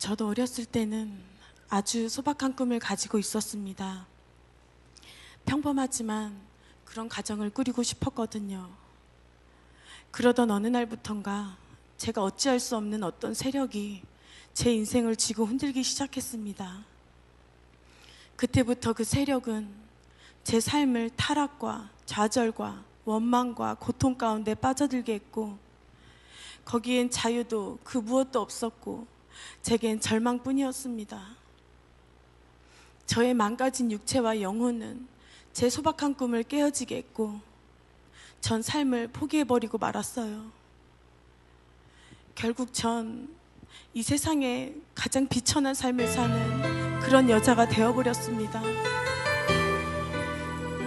저도 어렸을 때는 아주 소박한 꿈을 가지고 있었습니다. 평범하지만 그런 가정을 꾸리고 싶었거든요. 그러던 어느 날부턴가 제가 어찌할 수 없는 어떤 세력이 제 인생을 쥐고 흔들기 시작했습니다. 그때부터 그 세력은 제 삶을 타락과 좌절과 원망과 고통 가운데 빠져들게 했고 거기엔 자유도 그 무엇도 없었고 제겐 절망뿐이었습니다. 저의 망가진 육체와 영혼은 제 소박한 꿈을 깨어지게 했고 전 삶을 포기해버리고 말았어요. 결국 전 이 세상에 가장 비천한 삶을 사는 그런 여자가 되어버렸습니다.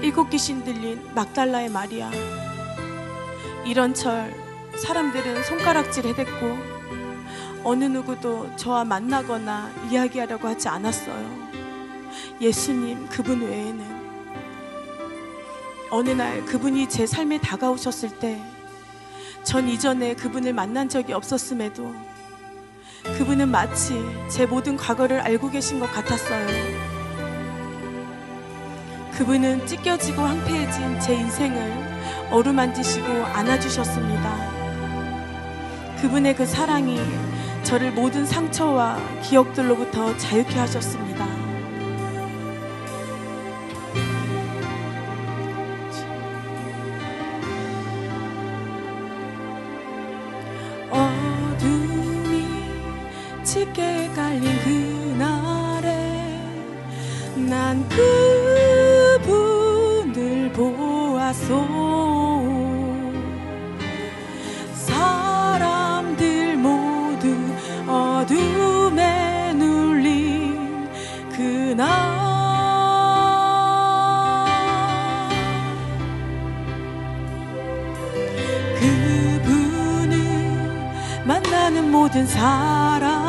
일곱 귀신 들린 막달라의 마리아. 이런 철 사람들은 손가락질 해댔고 어느 누구도 저와 만나거나 이야기하려고 하지 않았어요. 예수님 그분 외에는 어느 날 그분이 제 삶에 다가오셨을 때 전 이전에 그분을 만난 적이 없었음에도 그분은 마치 제 모든 과거를 알고 계신 것 같았어요. 그분은 찢겨지고 황폐해진 제 인생을 어루만지시고 안아주셨습니다. 그분의 그 사랑이 저를 모든 상처와 기억들로부터 자유케 하셨습니다. 어둠이 짙게 깔린 그날에 난그 어둠에 눌린 그날. 그분을 만나는 모든 사람